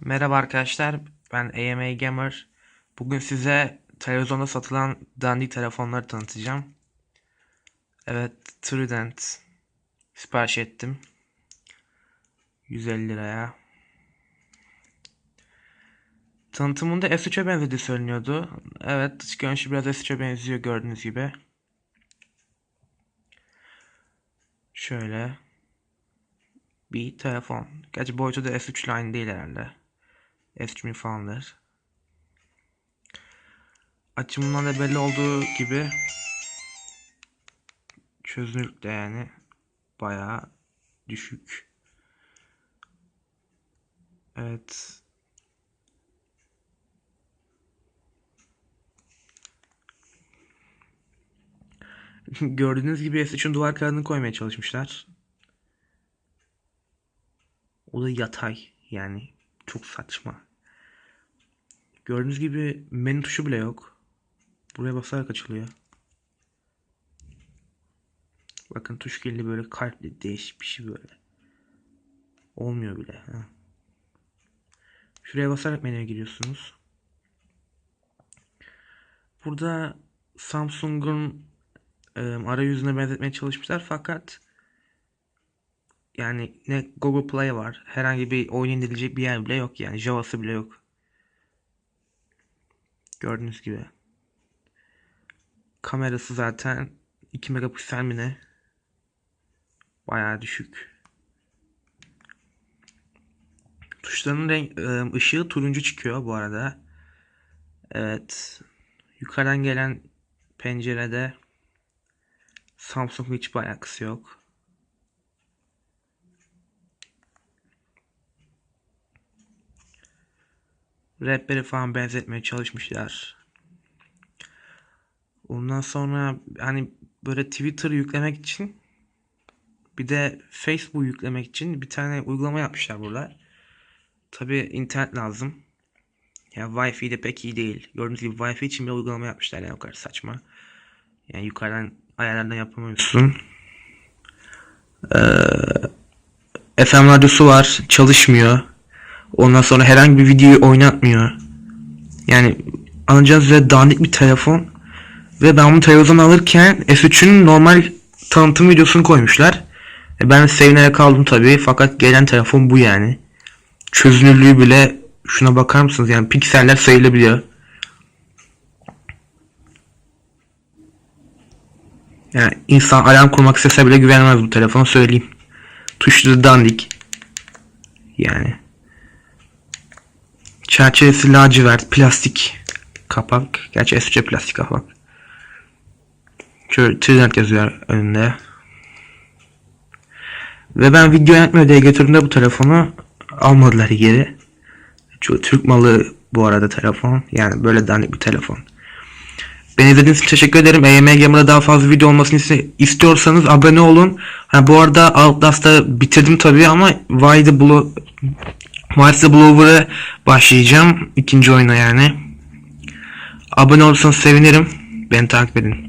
Merhaba arkadaşlar, ben AMA Gamer. Bugün size televizyonda satılan dandik telefonları tanıtacağım. Evet, Trident sipariş ettim. 150 liraya. Tanıtımında S3'e benzediği söyleniyordu. Evet, dış görünüşü biraz S3'e benziyor gördüğünüz gibi. Şöyle bir telefon. Gerçi boyutu da S3 ile aynı değil herhalde. S3 falandır. Açımından da belli olduğu gibi çözünürlük de yani bayağı düşük. Evet. Gördüğünüz gibi S3'ün duvar kağıdını koymaya çalışmışlar. O da yatay yani çok saçma. Gördüğünüz gibi menü tuşu bile yok. Buraya basarak açılıyor. Bakın tuş kirli böyle kalpli değişik bir şey böyle. Olmuyor bile. Ha. Şuraya basarak menüye giriyorsunuz. Burada Samsung'un e, arayüzüne benzetmeye çalışmışlar fakat yani ne Google Play var. Herhangi bir oyun indirilecek bir yer bile yok yani. Java'sı bile yok. Gördüğünüz gibi. Kamerası zaten 2 megapiksel mi ne? Bayağı düşük. Tuşların renk ıı, ışığı turuncu çıkıyor bu arada. Evet. Yukarıdan gelen pencerede Samsung'un hiçbir alakası yok. Rapper'e falan benzetmeye çalışmışlar. Ondan sonra hani böyle Twitter yüklemek için bir de Facebook yüklemek için bir tane uygulama yapmışlar burada. Tabi internet lazım. Ya Wi-Fi de pek iyi değil. Gördüğünüz gibi Wi-Fi için bir uygulama yapmışlar yani o kadar saçma. Yani yukarıdan ayarlardan yapamıyorsun. Ee, FM radyosu var, çalışmıyor. Ondan sonra herhangi bir videoyu oynatmıyor. Yani alacağınız üzere dandik bir telefon. Ve ben bunu televizyon alırken S3'ün normal tanıtım videosunu koymuşlar. E ben sevinerek kaldım tabii. Fakat gelen telefon bu yani. Çözünürlüğü bile şuna bakar mısınız? Yani pikseller sayılabiliyor. Yani insan alarm kurmak istese bile güvenemez bu telefona söyleyeyim. Tuşları dandik. Yani. Çerçevesi lacivert, plastik kapak. Gerçi S3'e plastik kapak. Şöyle Trident yazıyor önünde. Ve ben video yönetmiyor diye götürdüğümde bu telefonu almadılar geri. Şu Türk malı bu arada telefon. Yani böyle dandik bir telefon. Beni izlediğiniz için teşekkür ederim. EYM Gamer'da daha fazla video olmasını istiyorsanız abone olun. Ha, bu arada Outlast'ı bitirdim tabii ama Why the Blue Why the Blower'a başlayacağım. ikinci oyuna yani. Abone olursanız sevinirim. Beni takip edin.